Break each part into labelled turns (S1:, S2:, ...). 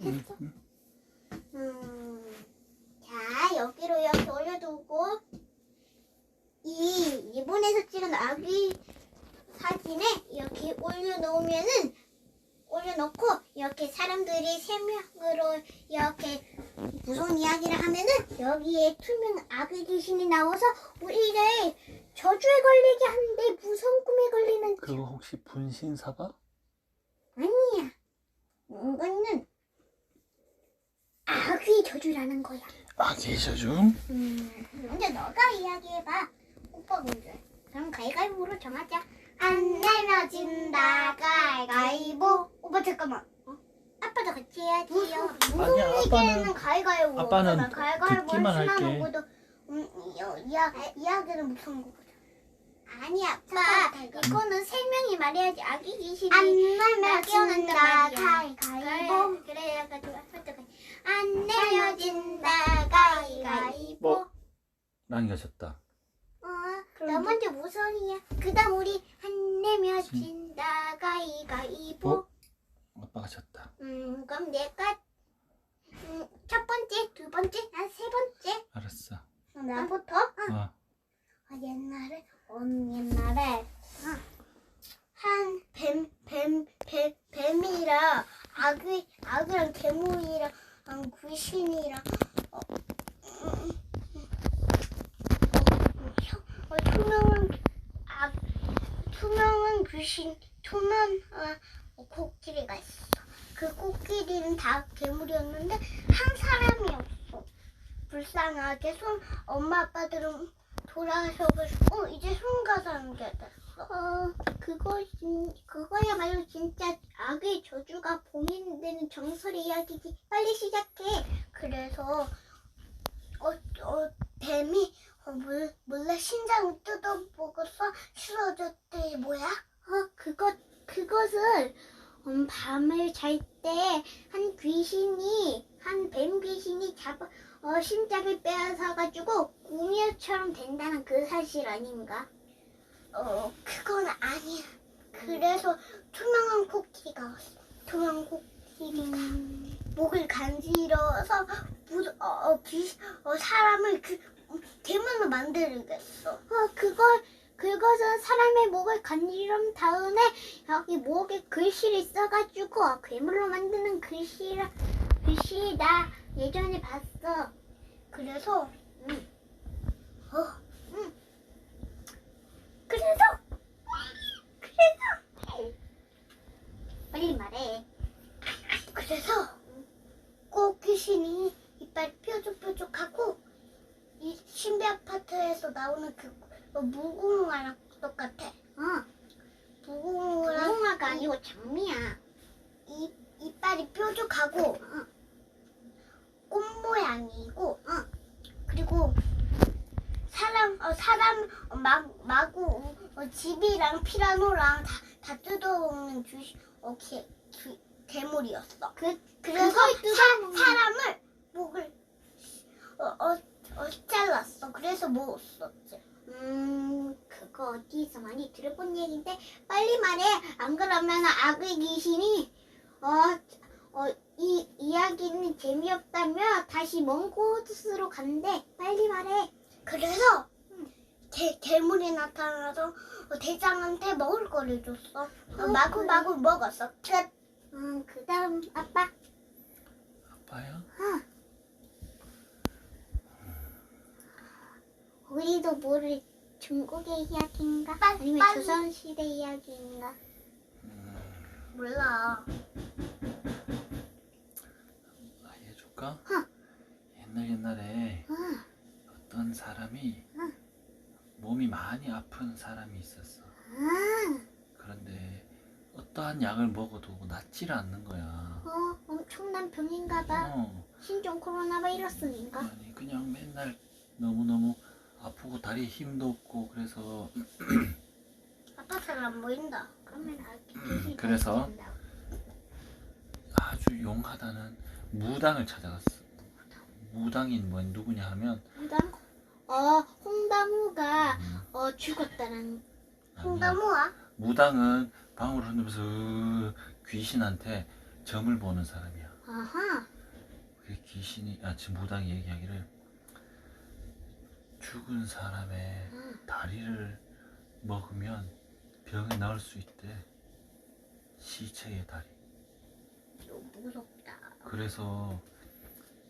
S1: 됐어.
S2: 응.
S1: 음, 자 여기로 이렇게 올려두고 이 일본에서 찍은 아기 사진에 이렇게 올려놓으면은 올려놓고 이렇게 사람들이 세 명으로 이렇게 무서운 이야기를 하면은 여기에 투명 아기 귀신이 나와서 우리를 저주에 걸리게 하는데 무서운 꿈에 걸리는
S2: 그거 혹시 분신사바?
S1: 아니야. 이거는 아귀 저주라는 거야.
S2: 아 계셔
S1: 음, 먼저 너가 이야기해봐. 오빠 먼저. 그럼 가위가위보로 정하자. 안 내려진다 가위가위보. 오빠 잠깐만. 어? 아빠도 같이 해야지요. 무슨
S2: 아니야,
S1: 얘기는
S2: 아빠는-
S1: 가위가위보.
S2: 아빠는
S1: 가위가위보
S2: 듣기만 할게.
S1: 거도 음, 이야, 이야, 이야기는 무서운 거거든. 아니 아빠 이거는 세 명이 말해야지 아기 귀신이 안나 깨어난단 말이야.
S3: 가위가위보.
S1: 그래, 그래가지고 설득해. 안 내려진다 가위가위보.
S2: 뭐? 남겨졌다.
S1: 어, 나 먼저 무선이야. 그 다음 우리 안 내려진다 가위가위보.
S2: 어? 아빠가 졌다.
S1: 음, 그럼 내가 음, 첫 번째, 두 번째, 난 세 번째.
S2: 알았어.
S1: 나부터?
S2: 어.
S1: 아, 옛날에, 언 옛날에 한 뱀, 뱀, 뱀, 뱀이랑 아기, 아기랑 괴물이랑 음, 귀신이랑 어, 음, 음, 어, 혀- 어, 투명한 아, 투명한 귀신, 투명 어, 코끼리가 있어. 그 코끼리는 다 괴물이었는데 한 사람이 없어. 불쌍하게 손 엄마 아빠들은 돌아가셔가지고 어, 이제 손가 사는 게 됐어. 어 그거 진 그거야말로 진짜 악의 저주가 봉인되는 정설의 이야기지. 빨리 시작해. 그래서 어, 어 뱀이 어, 몰, 몰래 심장을 뜯어먹어서 쓰러졌대 뭐야? 어 그것 그것을 음, 밤을 잘 때 한 귀신이 한 뱀 귀신이 잡아 어, 심장을 빼앗아 가지고 구미호처럼 된다는 그 사실 아닌가? 어, 그건 아니야. 그래서 투명한 코끼리가 왔어. 투명한 코끼리가 목을 간지러서 무, 어, 어, 귀, 어, 사람을 그 괴물로 만들겠어. 어, 그걸 그것은 사람의 목을 간지럼 다음에 여기 목에 글씨를 써가지고 괴물로 만드는 글씨라 글씨 나 예전에 봤어. 그래서 음. 어, 음. 그래서 그래서 빨리 말해. 그래서 꼭 이빨 뾰족뾰족하고 이 신비 아파트에서 나오는 그 어, 무궁화랑 똑같아. 어. 무궁화랑 무궁화가 아니고 장미야. 이 이빨이 뾰족하고 꽃 모양이고 어. 그리고 사람 어, 사람 어, 마, 마구 어, 집이랑 피라노랑 다, 다 뜯어먹는 귀, 어, 개, 귀, 괴물이었어. 그 그래서 사, 사람을 목을 어, 어, 어, 잘랐어. 그래서 먹었었지. 음, 그거 어디서 많이 들어본 얘기인데 빨리 말해. 안 그러면 악의 귀신이 어, 어, 이 이야기는 재미없다며 다시 먼 곳으로 간대. 빨리 말해. 그래서 개, 괴물이 나타나서 어, 대장한테 먹을 거를 줬어. 어, 마구마구 먹었어. 끝. 음, 그 다음 아빠.
S2: 아빠야?
S1: 모를 중국의 이야기인가? 아니면
S3: 빨리.
S1: 조선시대 이야기인가? 몰라.
S2: 알려줄까?
S1: 응.
S2: 옛날 옛날에
S1: 응.
S2: 어떤 사람이
S1: 응.
S2: 몸이 많이 아픈 사람이 있었어.
S1: 아,
S2: 그런데 어떠한 약을 먹어도 낫지를 않는 거야.
S1: 어, 엄청난 병인가 봐.
S2: 어,
S1: 신종 코로나 바이러스인가?
S2: 아니 그냥 맨날 너무 너무 아프고 다리에 힘도 없고 그래서
S1: 아빠 잘 안 보인다. 그러면 아기
S2: 음, 그래서? 아주 용하다는 무당을 찾아갔어. 무당인 뭐 누구냐 하면
S1: 홍담? 어, 홍담우가
S2: 음,
S1: 어 죽었다는. 홍담우야?
S2: 무당은 방울을 흔들면서 귀신한테 점을 보는 사람이야.
S1: 아하.
S2: 그 귀신이 아 지금 무당이 얘기하기를 죽은 사람의
S1: 음.
S2: 다리를 먹으면 병이 나을 수 있대. 시체의 다리.
S1: 너무 무섭다.
S2: 그래서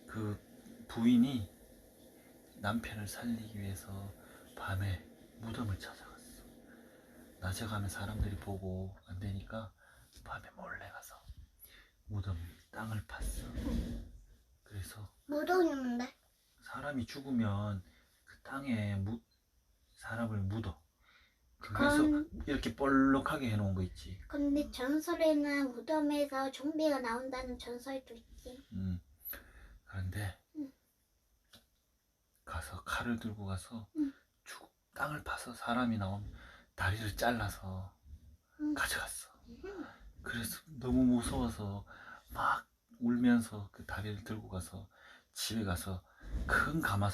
S2: 그 부인이 남편을 살리기 위해서 밤에 무덤을 찾아갔어. 낮에 가면 사람들이 보고 안 되니까 밤에 몰래 가서 무덤 땅을 팠어. 그래서
S1: 무덤이었는데.
S2: 사람이 죽으면 그 땅에 무, 사람을 묻어. 그래서
S1: 그건
S2: 이렇게 볼록하게 해놓은 거 있지.
S1: 근데 전설에는 무덤에서 좀비가 나온다는 전설도 있지.
S2: 음. 그런데
S1: 응.
S2: 가서 칼을 들고 가서
S1: 응.
S2: 죽, 땅을 파서 사람이 나오면 다리를 잘라서
S1: 응.
S2: 가져갔어. 그래서 너무 무서워서 막 울면서 그 다리를 들고 가서 집에 가서 큰 가마솥